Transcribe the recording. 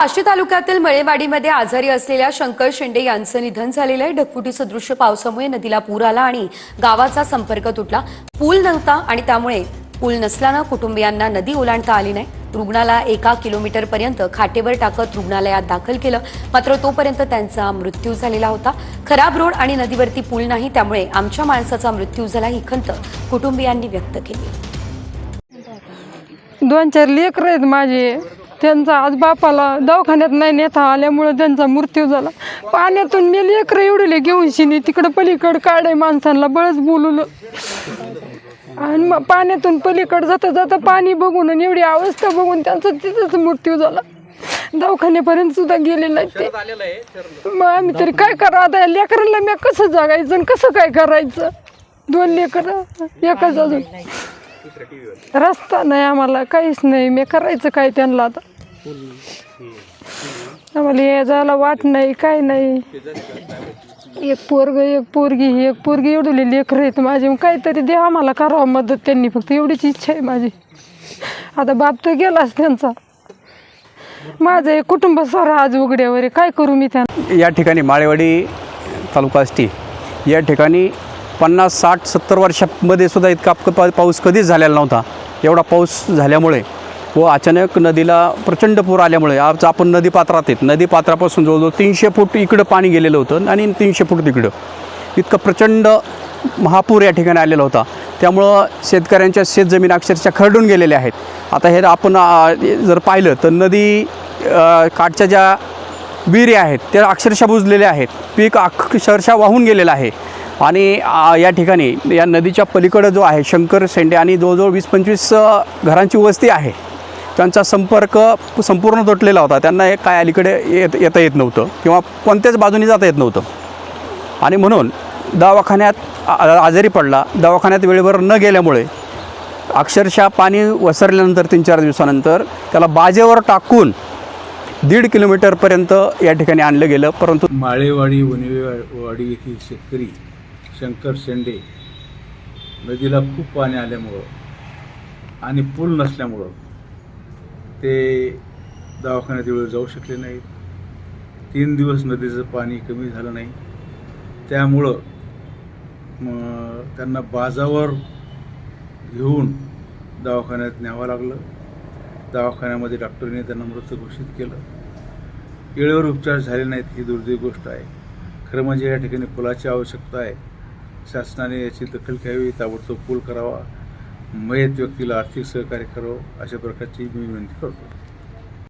आष्टी तालुक्यातील मळेवाडीमध्ये आजारी असलेल्या शंकर शेंडे यांचं निधन झालेलं आहे. ढगफुटी सदृश्य पावसामुळे नदीला पूर आला आणि गावाचा संपर्क तुटला. पूल नव्हता आणि त्यामुळे पूल नसल्यानं कुटुंबियांना नदी ओलांडता आली नाही. रुग्णाला एका किलोमीटर पर्यंत खाटेवर टाकत रुग्णालयात दाखल केलं. मात्र तोपर्यंत त्यांचा मृत्यू झालेला होता. खराब रोड आणि नदीवरती पूल नाही त्यामुळे आमच्या माणसाचा मृत्यू झाला ही खंत कुटुंबियांनी व्यक्त केली. दोन चार लेकर आहेत माझे. त्यांचा आज बापाला दवाखान्यात नाही नेता आल्यामुळं त्यांचा मृत्यू झाला. पाण्यातून मी लेकरं एवढले घेऊन शिनी तिकडं पलीकडं काढे माणसांना बळच बोलवलं. आणि मग पाण्यातून पलीकडं जाता जाता पाणी बघून आणि एवढी अवस्था बघून त्यांचा तिथंच मृत्यू झाला. दवाखान्यापर्यंत सुद्धा गेले नाही ते. मग आम्ही तरी काय करा आता? लेकरांना मी कसं जागायचं आणि कसं काय करायचं? दोन लेकर एकच अजून. रस्ता नाही आम्हाला काहीच नाही. मी करायचं काय त्यांना आता? आम्हाला ये जायला वाट नाही काय नाही. एक पोरग एक पोरगी एक पोरगी एवढी लेकर आहेत माझे. मग काहीतरी द्या आम्हाला करावं मदत त्यांनी. फक्त एवढीच इच्छा आहे माझी. आता बाप तर गेलाच त्यांचा. माझं एक कुटुंब सारं आज उघड्यावर काय करू मी त्यांना? या ठिकाणी माळेवाडी तालुका आष्टी या ठिकाणी पन्नास साठ सत्तर वर्षामध्ये सुद्धा इतका पाऊस कधीच झालेला नव्हता. एवढा पाऊस झाल्यामुळे व अचानक नदीला प्रचंड पूर आल्यामुळे आज आपण नदीपात्रात आहेत. नदीपात्रापासून जवळजवळ तीनशे फूट इकडं पाणी गेलेलं होतं आणि तीनशे फूट तिकडं. इतकं प्रचंड महापूर या ठिकाणी आलेला होता. त्यामुळं शेतकऱ्यांच्या शेतजमीन अक्षरशः खरडून गेलेल्या आहेत. आता हे आपण जर पाहिलं तर नदी काठच्या ज्या विहिरी आहेत त्या अक्षरशः बुजलेल्या आहेत. पीक अक्षरशः वाहून गेलेलं आहे. आणि या ठिकाणी या नदीच्या पलीकडं जो आहे शंकर सेंडे आणि जवळजवळ वीस पंचवीस घरांची वस्ती आहे. त्यांचा संपर्क संपूर्ण तुटलेला होता. त्यांना हे काय अलीकडे येत येता येत नव्हतं किंवा कोणत्याच बाजूने जाता येत नव्हतं. आणि म्हणून दवाखान्यात आजारी पडला. दवाखान्यात वेळेवर न गेल्यामुळे अक्षरशः पाणी वसरल्यानंतर तीन चार दिवसानंतर त्याला बाजेवर टाकून दीड किलोमीटरपर्यंत या ठिकाणी आणलं गेलं. परंतु माळेवाडी वनिवेवाडी येथील शेतकरी शंकर शेंडे नदीला खूप पाणी आल्यामुळं आणि पूल नसल्यामुळं ते दवाखान्यात वेळेवर जाऊ शकले नाहीत. तीन दिवस नदीचं पाणी कमी झालं नाही. त्यामुळं मग त्यांना बाजावर घेऊन दवाखान्यात न्यावं लागलं. दवाखान्यामध्ये डॉक्टरने त्यांना मृत घोषित केलं. वेळेवर उपचार झाले नाहीत ही दुर्दैव गोष्ट आहे. खरं म्हणजे या ठिकाणी पुलाची आवश्यकता आहे. शासनाने याची दखल घ्यावी ताबडतोब पूल करावा. मयत व्यक्तीला आर्थिक सहकार्य करावं अशा प्रकारची मी विनंती करतो.